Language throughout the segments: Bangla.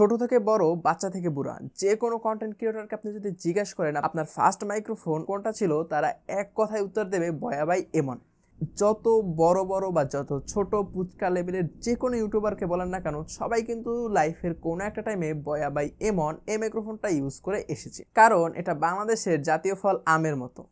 ছোট থেকে বড়, বাচ্চা থেকে বুড়া। যে কোনো কন্টেন্ট ক্রিয়েটরকে আপনি যদি জিজ্ঞাসা করেন, আপনার ফার্স্ট মাইক্রোফোন কোনটা ছিল, তারা এক কথায় উত্তর দেবে বয়াবাই এমন। যত বড় বড় বা যত ছোট পুচকা লেভেলের যে কোনো ইউটিউবারকে বলেন না কেন, সবাই কিন্তু লাইফের কোনো একটা টাইমে বয়াবাই এমন, এই মাইক্রোফোনটা ইউজ করে এসেছে। কারণ এটা বাংলাদেশের জাতীয় ফল আমের মতো।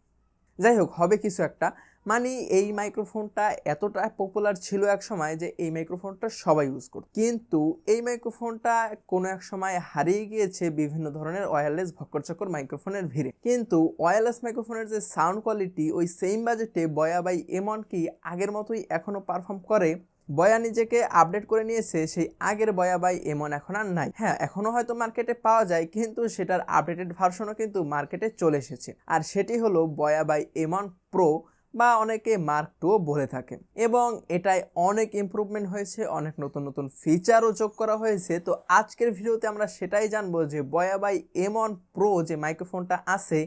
যাই হোক, হবে কিছু একটা। মানে এই মাইক্রোফোনটা এতটা পপুলার ছিল এক সময় যে এই মাইক্রোফোনটা সবাই ইউজ করত। কিন্তু এই মাইক্রোফোনটা কোনো এক সময় হারিয়ে গিয়েছে বিভিন্ন ধরনের ওয়্যারলেস ভক্করচক্কর মাইক্রোফোনের ভিড়ে। কিন্তু ওয়্যারলেস মাইক্রোফোনের যে সাউন্ড কোয়ালিটি ওই সেম বাজেটে বয়া বাই এমন কি আগের মতোই এখনও পারফর্ম করে? বয়া নিজেকে আপডেট করে নিয়েছে, সেই আগের বয়া বাই এমন এখন আর নাই। হ্যাঁ এখনও হয়তো মার্কেটে পাওয়া যায়, কিন্তু সেটার আপডেটেড ভার্সনও কিন্তু মার্কেটে চলে এসেছে। আর সেটি হলো বয়া বাই এমন প্রো বা অনেকে মার্ক টুও বলে থাকে। এবং এটাই অনেক ইম্প্রুভমেন্ট হয়েছে, অনেক নতুন নতুন ফিচারও যোগ করা হয়েছে। তো আজকের ভিডিওতে আমরা সেটাই জানব যে বয়াবাই এমন প্রো যে মাইক্রোফোনটা আছে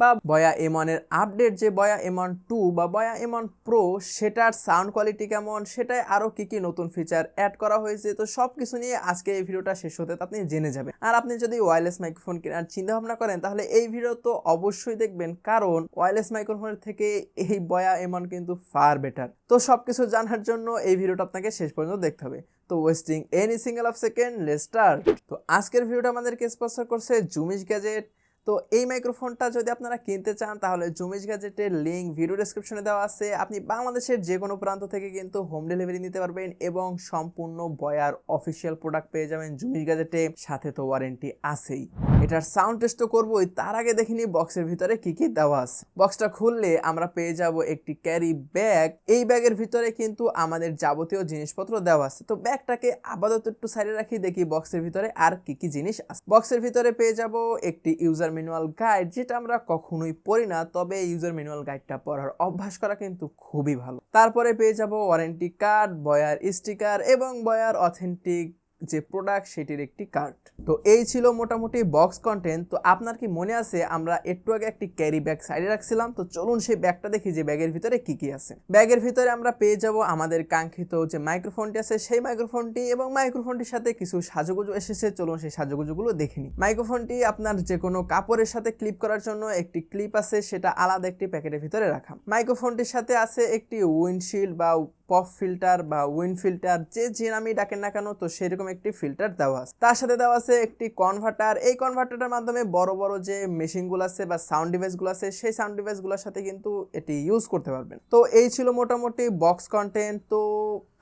বা বয়া এমনের আপডেট যে বয়া এমন টু বা বয়া এমন প্রো সেটার সাউন্ড কোয়ালিটি কেমন, সেটায় আরও কী কী নতুন ফিচার অ্যাড করা হয়েছে, তো সব কিছু নিয়ে আজকে এই ভিডিওটা শেষ হতে আপনি জেনে যাবেন। আর আপনি যদি ওয়্যারলেস মাইক্রোফোন কেনার চিন্তা ভাবনা করেন, তাহলে এই ভিডিও তো অবশ্যই দেখবেন, কারণ ওয়্যারলেস মাইক্রোফোনের থেকে এই বয়া এমন কিন্তু ফার বেটার তো সব কিছু জানার জন্য এই ভিডিওটা আপনাকে শেষ পর্যন্ত দেখতে হবে। তো wasting any single of second Leicester তো আজকের ভিডিওটা আমাদেরকে স্পন্সর করছে জুমিশ গ্যাজেট তো এই মাইক্রোফোনটা যদি আপনারা কিনতে চান, তাহলে জুমিজ গ্যাজেটের লিঙ্ক ভিডিও ডিসক্রিপশনে দেওয়া আছে। আপনি বাংলাদেশের যে কোনো প্রান্ত থেকে কিন্তু হোম ডেলিভারি নিতে পারবেন এবং সম্পূর্ণ বয়ার অফিসিয়াল প্রোডাক্ট পেয়ে যাবেন জুমিজ গ্যাজেটে। সাথে তো ওয়ারেন্টি আছেই। এটার সাউন্ড টেস্ট তো করবোই, তার আগে দেখিনি বক্সের ভিতরে কি কি দেওয়া আছে। বক্সটা খুললে আমরা পেয়ে যাব একটি ক্যারি ব্যাগ এই ব্যাগের ভিতরে কিন্তু আমাদের যাবতীয় জিনিসপত্র দেওয়া আছে। তো ব্যাগটাকে আপাতত একটু সাইডে রাখি, দেখি বক্সের ভিতরে আর কি কি জিনিস আছে। বক্সের ভিতরে পেয়ে যাব একটি ইউজার ম্যানুয়াল গাইড যেটা আমরা কখনোই পড়ি না, তবে ইউজার ম্যানুয়াল গাইডটা পড়ার অভ্যাস করা কিন্তু খুবই ভালো। তারপরে পেয়ে যাব ওয়ারেন্টি কার্ড বয়ার স্টিকার এবং বয়ার অথেন্টিক যে প্রোডাক্ট সেটির একটি কার্ড তো এই ছিল মোটামুটি বক্স কন্টেন্ট তো আপনার কি মনে আছে, আমরা একটু আগে একটি ক্যারি ব্যাগ সাইডে রাখছিলাম। তো চলুন সেই ব্যাগটা দেখি যে ব্যাগের ভিতরে কি কি আছে। ব্যাগের ভিতরে আমরা পেয়ে যাব আমাদের কাঙ্ক্ষিত যে মাইক্রোফোনটি আছে, সেই মাইক্রোফোনটি এবং মাইক্রোফোনটির সাথে কিছু সাজুগুজু এসেছে। চলুন সেই সাজুগুজুগুলো দেখে নিই। মাইক্রোফোনটি আপনার যে কোনো কাপড়ের সাথে ক্লিপ করার জন্য একটি ক্লিপ আছে, সেটা আলাদা একটি প্যাকেটের ভিতরে রাখা। মাইক্রোফোনটির সাথে আছে একটি উইন্ডশিল্ড বা পপ ফিল্টার বা উইন ফিল্টার, যে যে নামই ডাকেন না কেন, তো সেরকম একটি ফিল্টার দেওয়া আছে। তার সাথে দেওয়া আছে একটি কনভার্টার এই কনভার্টারের মাধ্যমে বড় বড় যে মেশিনগুলো আছে বা সাউন্ড ডিভাইসগুলো আছে, সেই সাউন্ড ডিভাইসগুলোর সাথে কিন্তু এটি ইউজ করতে পারবেন। তো এই ছিল মোটামুটি বক্স কন্টেন্ট তো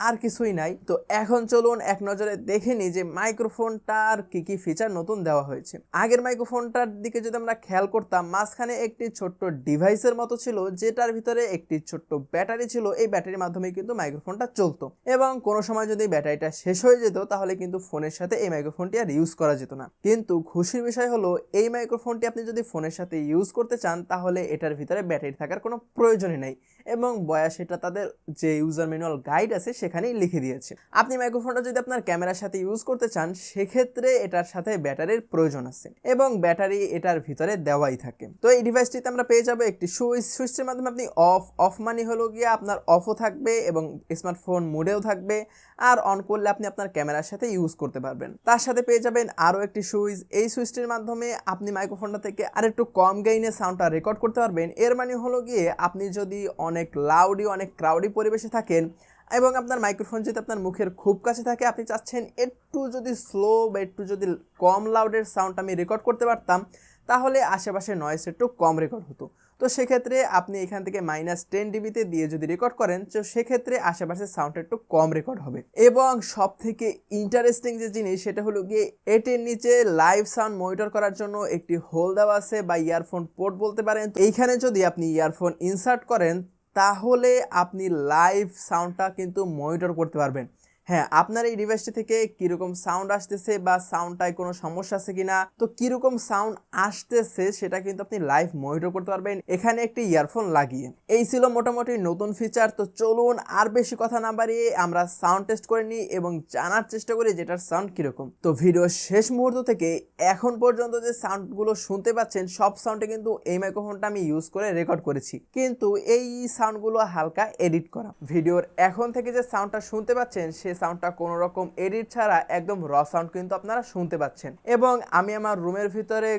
আর কিছুই নাই। তো এখন চলুন এক নজরে দেখে নিই যে মাইক্রোফোনটার কি কি ফিচার নতুন দেওয়া হয়েছে। আগের মাইক্রোফোনটার দিকে যদি আমরা খেয়াল করতাম, মাঝখানে একটি ছোট্ট ডিভাইসের মতো ছিল, যেটার ভিতরে একটি ছোট্ট ব্যাটারি ছিল। এই ব্যাটারির মাধ্যমে কিন্তু মাইক্রোফোনটা চলতো। এবং কোনো সময় যদি ব্যাটারিটা শেষ হয়ে যেত, তাহলে কিন্তু ফোনের সাথে এই মাইক্রোফোনটি আর ইউজ করা যেত না। কিন্তু খুশির বিষয় হলো, এই মাইক্রোফোনটি আপনি যদি ফোনের সাথে ইউজ করতে চান, তাহলে এটার ভিতরে ব্যাটারি থাকার কোনো প্রয়োজনই নেই। এবং বয়স এটা তাদের যে ইউজার ম্যানুয়াল গাইড আছে, সেখানেই লিখে দিয়েছে। আপনি মাইক্রোফোনটা যদি আপনার ক্যামেরার সাথে ইউজ করতে চান, সেক্ষেত্রে এটার সাথে ব্যাটারির প্রয়োজন আছে। এবং ব্যাটারি এটার ভিতরে দেওয়াই থাকে। তো এই ডিভাইসটিতে আমরা পেয়ে যাব একটি সুইচ। সুইচের মাধ্যমে আপনি অফ অফ মানি হলো গিয়ে আপনার অফও থাকবে এবং স্মার্টফোন মোডেও থাকবে আর অন করলে আপনি আপনার ক্যামেরার সাথে ইউজ করতে পারবেন। তার সাথে পেয়ে যাবেন আরও একটি সুইচ। এই সুইচটির মাধ্যমে আপনি মাইক্রোফোনটা থেকে আর একটু কম গেইনে সাউন্ডটা রেকর্ড করতে পারবেন। এর মানে হলো গিয়ে আপনি যদি অনেক লাউডি অনেক ক্রাউডি পরিবেশে থাকেন এবং আপনার মাইক্রোফোন যদি আপনার মুখের খুব কাছে থাকে, আপনি চাচ্ছেন একটু যদি স্লো বা একটু যদি কম লাউডের সাউন্ড আমি রেকর্ড করতে পারতাম, তাহলে আশেপাশে নয়েস একটু কম রেকর্ড হতো। তো সেক্ষেত্রে আপনি এখান থেকে মাইনাস টেন ডিবিতে দিয়ে যদি রেকর্ড করেন, তো সেক্ষেত্রে আশেপাশে সাউন্ড একটু কম রেকর্ড হবে। এবং সব থেকে ইন্টারেস্টিং যে জিনিস, সেটা হলো গিয়ে এটির নিচে লাইভ সাউন্ড মনিটর করার জন্য একটি হোল দেওয়া আছে বা ইয়ারফোন পোর্ট বলতে পারেন। এইখানে যদি আপনি ইয়ারফোন ইনসার্ট করেন, তাহলে আপনি লাইভ সাউন্ডটা কিন্তু মনিটর করতে পারবেন। হ্যাঁ আপনার এই ডিভাইসটি থেকে কীরকম সাউন্ড আসতেছে বা সাউন্ডটায় কোনো সমস্যা আছে কিনা? তো কীরকম সাউন্ড আসতেছে সেটা কিন্তু আপনি লাইভ মনিটর করতে পারবেন। এখানে একটি ইয়ারফোন লাগিয়ে। এই ছিল মোটামুটি নতুন ফিচার তো চলুন আর বেশি কথা না বাড়িয়ে আমরা সাউন্ড টেস্ট করে নিই এবং জানার চেষ্টা করি যেটার সাউন্ড কীরকম। তো ভিডিও শেষ মুহূর্ত থেকে এখন পর্যন্ত যে সাউন্ডগুলো শুনতে পাচ্ছেন, সব সাউন্ডে কিন্তু এই মাইক্রোফোনটা আমি ইউজ করে রেকর্ড করেছি। কিন্তু এই সাউন্ডগুলো হালকা এডিট করা। ভিডিওর এখন থেকে যে সাউন্ডটা শুনতে পাচ্ছেন, সে সাউন্ডটা কোনো রকম এডিট ছাড়া একদম র সাউন্ড কিন্তু আপনারা শুনতে পাচ্ছেন। এবং আমি আমার রুমের ভিতরে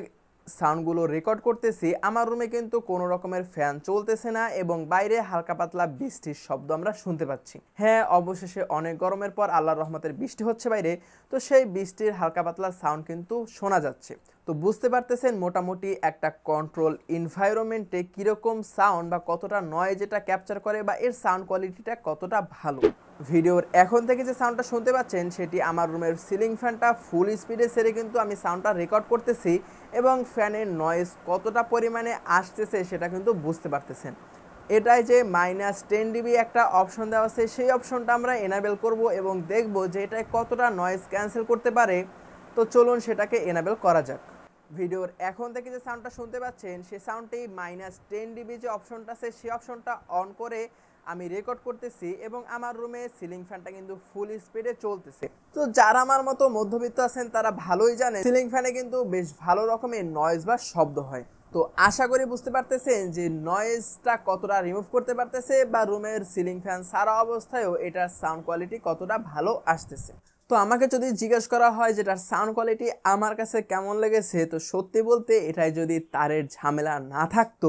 সাউন্ডগুলো রেকর্ড করতেছি, আমার রুমে কিন্তু কোনো রকমের ফ্যান চলতেছে না এবং বাইরে হালকা পাতলা বৃষ্টির শব্দ আমরা শুনতে পাচ্ছি। হ্যাঁ অবশেষে অনেক গরমের পর আল্লাহর রহমতের বৃষ্টি হচ্ছে বাইরে, তো সেই বৃষ্টির হালকা পাতলা সাউন্ড কিন্তু শোনা যাচ্ছে। তো বুঝতে পারতেছেন মোটামুটি একটা কন্ট্রোল এনভায়রনমেন্টে কীরকম সাউন্ড বা কতটা নয় যেটা ক্যাপচার করে বা এর সাউন্ড কোয়ালিটিটা কতটা ভালো। ভিডিওর এখন থেকে যে সাউন্ডটা শুনতে পাচ্ছেন সেটি আমার রুমের সিলিং ফ্যানটা ফুল স্পিডে সেরে কিন্তু আমি সাউন্ডটা রেকর্ড করতেছি এবং ফ্যানের নয়েজ কতটা পরিমাণে আসতেছে সেটা কিন্তু বুঝতে পারতেছেন। এটাই যে মাইনাস টেন ডিবি একটা অপশন দেওয়া আছে, সেই অপশনটা আমরা এনাবেল করব এবং দেখব যে এটায় কতটা নয়েজ ক্যান্সেল করতে পারে। তো চলুন সেটাকে এনাবেল করা যাক। ভিডিওর এখন থেকে যে সাউন্ডটা শুনতে পাচ্ছেন সেই সাউন্ডটি মাইনাস টেন ডিবি যে অপশনটা আছে সেই অপশনটা অন করে আমি রেকর্ড করতেছি এবং আমার রুমে সিলিং ফ্যানটা কিন্তু ফুল স্পিডে চলতেছে। তো যারা আমার মতো মধ্যবিত্ত আছেন, তারা ভালোই জানে সিলিং ফ্যানে কিন্তু বেশ ভালো রকমের নয়েজ বা শব্দ হয়। তো আশা করি বুঝতে পারতেছেন যে নয়েজটা কতটা রিমুভ করতে পারতেছে বা রুমের সিলিং ফ্যান সারা অবস্থায়ও এটার সাউন্ড কোয়ালিটি কতটা ভালো আসতেছে। তো আমাকে যদি জিজ্ঞেস করা হয় যেটার সাউন্ড কোয়ালিটি আমার কাছে কেমন লেগেছে, তো সত্যি বলতে এটাই যদি তারের ঝামেলা না থাকতো,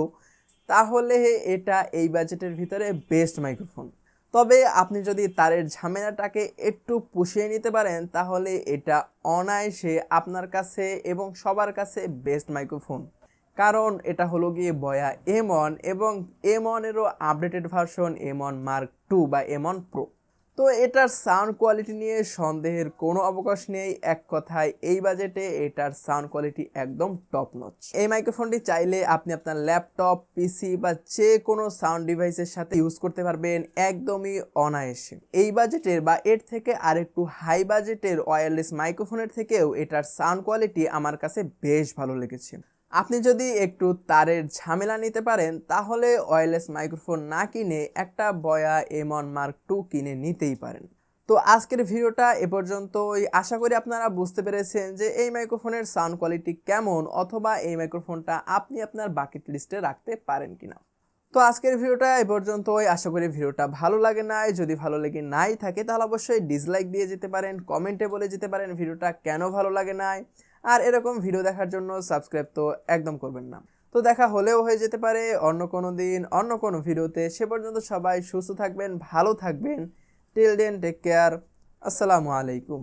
তাহলে এটা এই বাজেটের ভিতরে বেস্ট মাইক্রোফোন তবে আপনি যদি তারের ঝামেলাটাকে একটু পুষিয়ে নিতে পারেন, তাহলে এটা অনায়াসে আপনার কাছে এবং সবার কাছে বেস্ট মাইক্রোফোন কারণ এটা হলো গিয়ে বয়া এম ওয়ান এবং M ওয়ানেরও updated version M one mark two বা এম ওয়ান প্রো তো এটার সাউন্ড কোয়ালিটি নিয়ে সন্দেহের কোনো অবকাশ নেই। এক কথায়, এই বাজেটে এটার সাউন্ড কোয়ালিটি একদম টপ নচ এই মাইক্রোফোনটি চাইলে আপনি আপনার ল্যাপটপ পিসি বা যে কোনো সাউন্ড ডিভাইসের সাথে ইউজ করতে পারবেন একদমই অনায়াসে। এই বাজেটের বা এর থেকে আরেকটু হাই বাজেটের ওয়্যারলেস মাইক্রোফোনের থেকেও এটার সাউন্ড কোয়ালিটি আমার কাছে বেশ ভালো লেগেছে। আপনি যদি একটু তারের ঝামেলা নিতে পারেন, তাহলে ওয়্যারলেস মাইক্রোফোন না কিনে একটা বয়া এম অন মার্ক টু কিনে নিতেই পারেন। তো আজকের ভিডিওটা এ পর্যন্তই। আশা করি আপনারা বুঝতে পেরেছেন যে এই মাইক্রোফোনের সাউন্ড কোয়ালিটি কেমন, অথবা এই মাইক্রোফোনটা আপনি আপনার বাকেট লিস্টে রাখতে পারেন কিনা। তো আজকের ভিডিওটা এ পর্যন্তই। আশা করি ভিডিওটা ভালো লাগে নাই। যদি ভালো লেগে নাই থাকে, তাহলে অবশ্যই ডিসলাইক দিয়ে যেতে পারেন কমেন্টে বলে যেতে পারেন ভিডিওটা কেন ভালো লাগে নাই। আর এরকম ভিডিও দেখার জন্য সাবস্ক্রাইব তো একদম করবেন না। তো দেখা হলেও হয়ে যেতে পারে, অন্য কোনো দিন, অন্য কোনো ভিডিওতে সে পর্যন্ত সবাই সুস্থ থাকবেন, ভালো থাকবেন। টিল দেন টেক কেয়ার আসসালামু আলাইকুম।